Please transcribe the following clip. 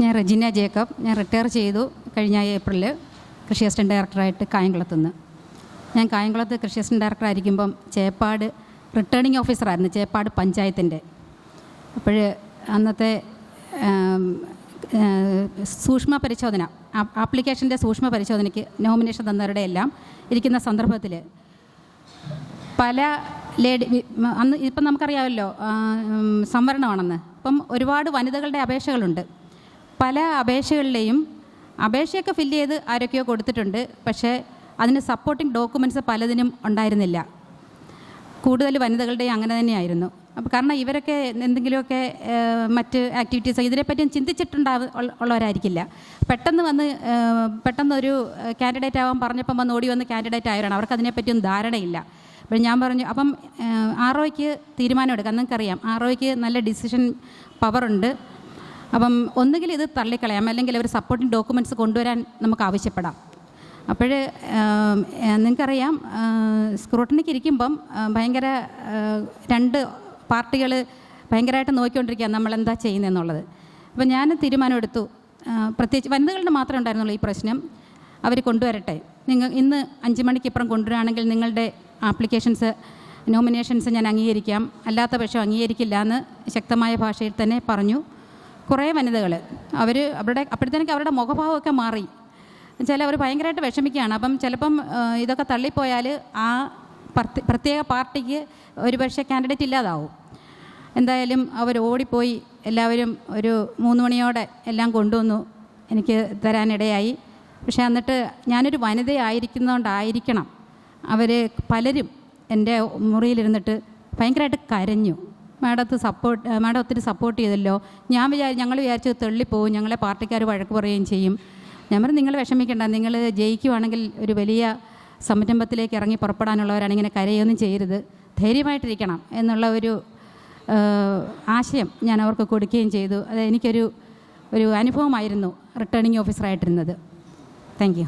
ഞാൻ Regina Jacob. ഞാൻ retire ചെയ്തു കഴിഞ്ഞ ഏപ്രിലിൽ കൃഷി അസിസ്റ്റന്റ് ഡയറക്ടറായിട്ട് കായംകുളത്ത് നിന്ന്. ഞാൻ കായംകുളത്ത് കൃഷി അസിസ്റ്റന്റ് ഡയറക്ടർ ആയിരിക്കുമ്പം ചേപ്പാട് റിട്ടേണിംഗ് ഓഫീസറായിരുന്നു ചേപ്പാട് പഞ്ചായത്തിന്റെ അപ്പോൾ അന്നത്തെ സൂക്ഷ്മ പരിശോധന ആപ്ലിക്കേഷന്റെ സൂക്ഷ്മ പരിശോധനയ്ക്ക് നോമിനേഷൻ തന്നവരുടെ എല്ലാം ഇരിക്കുന്ന സന്ദർഭത്തിൽ പല ലേഡി അന്ന് ഇപ്പം നമുക്കറിയാമല്ലോ സംവരണമാണെന്ന്. ഇപ്പം ഒരുപാട് വനിതകളുടെ അപേക്ഷകളുണ്ട്. പല അപേക്ഷകളിലെയും അപേക്ഷയൊക്കെ ഫില്ല് ചെയ്ത് ആരൊക്കെയോ കൊടുത്തിട്ടുണ്ട്. പക്ഷേ അതിന് സപ്പോർട്ടിംഗ് ഡോക്യുമെന്റ്സ് പലതിനും ഉണ്ടായിരുന്നില്ല. കൂടുതൽ വനിതകളുടെയും അങ്ങനെ തന്നെയായിരുന്നു. അപ്പോൾ കാരണം ഇവരൊക്കെ എന്തെങ്കിലുമൊക്കെ മറ്റ് ആക്ടിവിറ്റീസ് ഇതിനെപ്പറ്റി ചിന്തിച്ചിട്ടുണ്ടാവ ഉള്ള- ഉള്ളവരായിരിക്കില്ല. പെട്ടെന്ന് വന്ന് പെട്ടെന്നൊരു കാൻഡിഡേറ്റ് ആവാൻ പറഞ്ഞപ്പം വന്ന് ഓടി വന്ന് കാൻഡിഡേറ്റ് ആയവരാണ്. അവർക്ക് അതിനെപ്പറ്റിയൊന്നും ധാരണയില്ല. അപ്പോൾ ഞാൻ പറഞ്ഞു അപ്പം ആർ ഒയ്ക്ക് തീരുമാനമെടുക്കാം നിങ്ങൾക്കറിയാം ആർ ഒയ്ക്ക് നല്ല ഡിസിഷൻ പവറുണ്ട് അപ്പം ഒന്നുകിൽ ഇത് തള്ളിക്കളയാം അല്ലെങ്കിൽ അവർ സപ്പോർട്ടിംഗ് ഡോക്യുമെന്റ്സ് കൊണ്ടുവരാൻ നമുക്ക് ആവശ്യപ്പെടാം. അപ്പോൾ നിങ്ങൾക്കറിയാം സ്ക്രൂട്ടണിക്ക് ഇരിക്കുമ്പം ഭയങ്കര രണ്ട് പാർട്ടികൾ ഭയങ്കരമായിട്ട് നോക്കിക്കൊണ്ടിരിക്കുക നമ്മളെന്താ ചെയ്യുന്നതെന്നുള്ളത് അപ്പം ഞാൻ തീരുമാനമെടുത്തു. പ്രത്യേകിച്ച് വനിതകളുടെ മാത്രമേ ഉണ്ടായിരുന്നുള്ളൂ ഈ പ്രശ്നം. അവർ കൊണ്ടുവരട്ടെ. നിങ്ങൾ ഇന്ന് അഞ്ച് മണിക്ക് ഇപ്പുറം കൊണ്ടുവരികയാണെങ്കിൽ നിങ്ങളുടെ ആപ്ലിക്കേഷൻസ് നോമിനേഷൻസ് ഞാൻ അംഗീകരിക്കാം. അല്ലാത്ത പക്ഷം അംഗീകരിക്കില്ല എന്ന് ശക്തമായ ഭാഷയിൽ തന്നെ പറഞ്ഞു. കുറേ വനിതകൾ അവർ അവരുടെ അപ്പോഴത്തേക്ക് അവരുടെ മുഖഭാവമൊക്കെ മാറി. ചില അവർ ഭയങ്കരമായിട്ട് വിഷമിക്കുകയാണ്. അപ്പം ചിലപ്പം ഇതൊക്കെ തള്ളിപ്പോയാൽ ആ പ്രത്യേക പാർട്ടിക്ക് ഒരു പക്ഷേ കാൻഡിഡേറ്റ് ഇല്ലാതാവും. എന്തായാലും അവർ ഓടിപ്പോയി എല്ലാവരും ഒരു മൂന്ന് മണിയോടെ എല്ലാം കൊണ്ടുവന്നു എനിക്ക് തരാനിടയായി. പക്ഷേ എന്നിട്ട് ഞാനൊരു വനിതയായിരിക്കുന്നതുകൊണ്ടായിരിക്കണം അവർ പലരും എന്റെ മുറിയിലിരുന്നിട്ട് ഭയങ്കരമായിട്ട് കരഞ്ഞു. മാഡത്ത് സപ്പോർട്ട് മാഡം ഒത്തിരി സപ്പോർട്ട് ചെയ്തല്ലോ. ഞാൻ വിചാരി ഞങ്ങൾ വിചാരിച്ചത് തള്ളിപ്പോവും ഞങ്ങളെ പാർട്ടിക്കാർ വഴക്ക് പറയുകയും ചെയ്യും. ഞാൻ പറഞ്ഞു നിങ്ങൾ വിഷമിക്കേണ്ട നിങ്ങൾ ജയിക്കുവാണെങ്കിൽ ഒരു വലിയ സംരംഭത്തിലേക്ക് ഇറങ്ങി പുറപ്പെടാനുള്ളവരാണ് ഇങ്ങനെ കരയൊന്നും ചെയ്യരുത്. ധൈര്യമായിട്ടിരിക്കണം എന്നുള്ള ഒരു ആശയം ഞാൻ അവർക്ക് കൊടുക്കുകയും ചെയ്തു. അത് എനിക്കൊരു ഒരു അനുഭവമായിരുന്നു റിട്ടേണിംഗ് ഓഫീസറായിട്ടിരുന്നത്. Thank you.